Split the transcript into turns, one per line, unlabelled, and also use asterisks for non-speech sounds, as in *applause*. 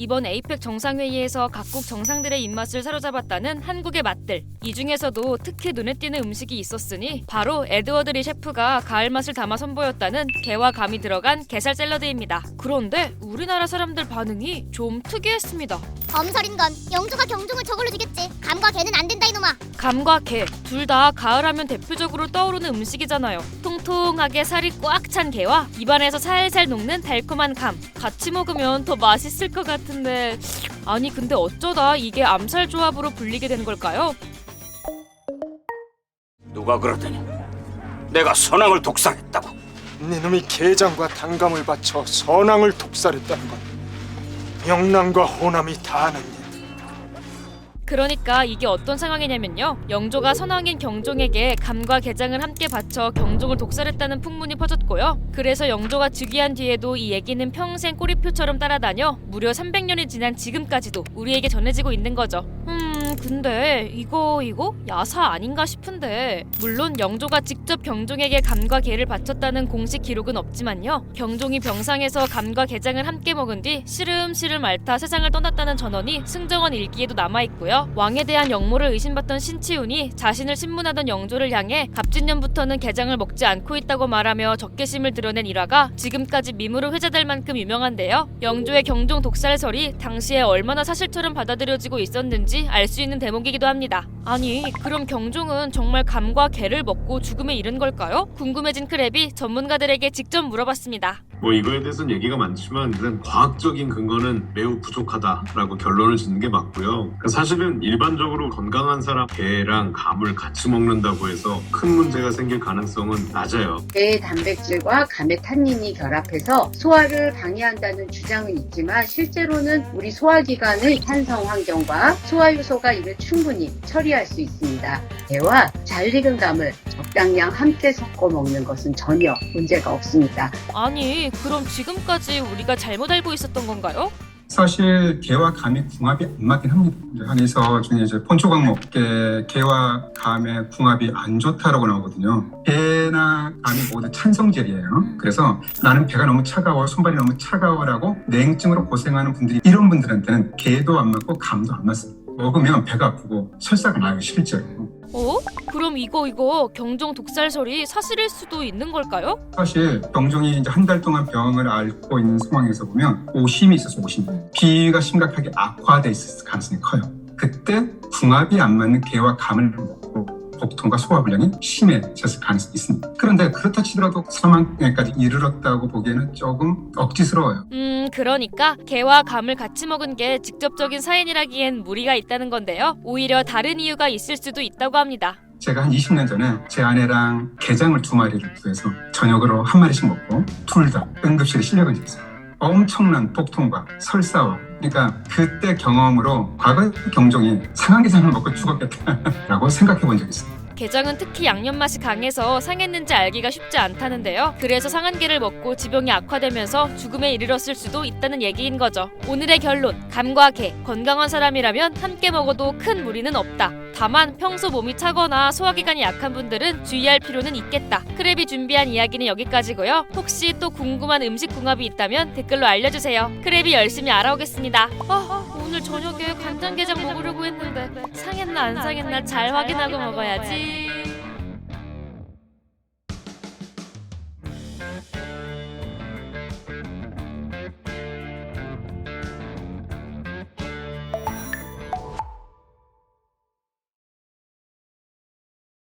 이번 에이펙 정상회의에서 각국 정상들의 입맛을 사로잡았다는 한국의 맛들. 이 중에서도 특히 눈에 띄는 음식이 있었으니 바로 에드워드 리 셰프가 가을 맛을 담아 선보였다는 게와 감이 들어간 게살 샐러드입니다. 그런데 우리나라 사람들 반응이 좀 특이했습니다.
엄설인 건 영조가 경종을 저걸로 주겠지. 감과 개는 안 된다 이놈아.
감과 게 둘 다 가을하면 대표적으로 떠오르는 음식이잖아요. 통통하게 살이 꽉 찬 게와 입안에서 살살 녹는 달콤한 감 같이 먹으면 더 맛있을 것 같은 데 아니 근데 어쩌다 이게 암살 조합으로 불리게 된 걸까요?
누가 그러더니 내가 선왕을 독살했다고
네놈이 게장과 단감을 바쳐 선왕을 독살했다는 건 명랑과 호남이 다 아는 일.
그러니까 이게 어떤 상황이냐면요. 영조가 선왕인 경종에게 감과 게장을 함께 바쳐 경종을 독살했다는 풍문이 퍼졌고요. 그래서 영조가 즉위한 뒤에도 이 얘기는 평생 꼬리표처럼 따라다녀 무려 300년이 지난 지금까지도 우리에게 전해지고 있는 거죠. 음, 근데 이거 이거 야사 아닌가 싶은데 물론 영조가 직접 경종에게 감과 게를 바쳤다는 공식 기록은 없지만요. 경종이 병상에서 감과 게장을 함께 먹은 뒤 시름시름 앓다 세상을 떠났다는 전언이 승정원 일기에도 남아 있고요. 왕에 대한 역모를 의심받던 신치훈이 자신을 신문하던 영조를 향해 갑진년부터는 게장을 먹지 않고 있다고 말하며 적개심을 드러낸 일화가 지금까지 밈으로 회자될 만큼 유명한데요. 영조의 경종 독살설이 당시에 얼마나 사실처럼 받아들여지고 있었는지 알 수 있는 대목이기도 합니다. 아니, 그럼 경종은 정말 감과 게를 먹고 죽음에 이른 걸까요? 궁금해진 크랩이 전문가들에게 직접 물어봤습니다.
뭐 이거에 대해서는 얘기가 많지만 일단 과학적인 근거는 매우 부족하다라고 결론을 짓는 게 맞고요. 사실은 일반적으로 건강한 사람 게랑 감을 같이 먹는다고 해서 큰 문제가 생길 가능성은 낮아요.
뇌의 단백질과 감의 탄닌이 결합해서 소화를 방해한다는 주장은 있지만 실제로는 우리 소화기관의 산성 환경과 소화 요소가 이를 충분히 처리할 수 있습니다. 게와 잘 익은 감을 적당량 함께 섞어 먹는 것은 전혀 문제가 없습니다.
아니, 그럼 지금까지 우리가 잘못 알고 있었던 건가요?
사실 개와 감이 궁합이 안 맞긴 합니다. 한의서 중에 이제 본초 광목계 개와 감의 궁합이 안 좋다라고 나오거든요. 개나 감이 모두 찬성젤이에요. 그래서 나는 배가 너무 차가워, 손발이 너무 차가워라고 냉증으로 고생하는 분들이 이런 분들한테는 개도 안 맞고 감도 안 맞습니다. 먹으면 배가 아프고 설사가 나요 실제로.
어? 그럼 이거 이거 경종 독살설이 사실일 수도 있는 걸까요?
사실 병종이 이제 한 달 동안 병을 앓고 있는 상황에서 보면 오심이 있어서 오심 비위가 심각하게 악화돼 있을 가능성이 커요 그때 궁합이 안 맞는 개와 감을 먹고 복통과 소화불량이 심해 졌을 가능성이 있습니다 그런데 그렇다 치더라도 사망까지 이르렀다고 보기에는 조금 억지스러워요
음, 그러니까 개와 감을 같이 먹은 게 직접적인 사인이라기엔 무리가 있다는 건데요. 오히려 다른 이유가 있을 수도 있다고 합니다.
제가 한 20년 전에 제 아내랑 게장을 두 마리를 구해서 저녁으로 한 마리씩 먹고 둘 다 응급실에 실려간 적이 있어요. 엄청난 복통과 설사와 그러니까 그때 경험으로 과거의 경종이 상한게장을 먹고 죽었겠다라고 *laughs* 생각해 본 적이 있어요.
게장은 특히 양념 맛이 강해서 상했는지 알기가 쉽지 않다는데요. 그래서 상한 게를 먹고 지병이 악화되면서 죽음에 이르렀을 수도 있다는 얘기인 거죠. 오늘의 결론: 감과 게 건강한 사람이라면 함께 먹어도 큰 무리는 없다. 다만 평소 몸이 차거나 소화기관이 약한 분들은 주의할 필요는 있겠다. 크랩이 준비한 이야기는 여기까지고요. 혹시 또 궁금한 음식 궁합이 있다면 댓글로 알려주세요. 크랩이 열심히 알아오겠습니다. 아, 오늘 저녁에 간장게장 먹으려고 했는데 상했나 안 상했나 잘 확인하고 먹어야지.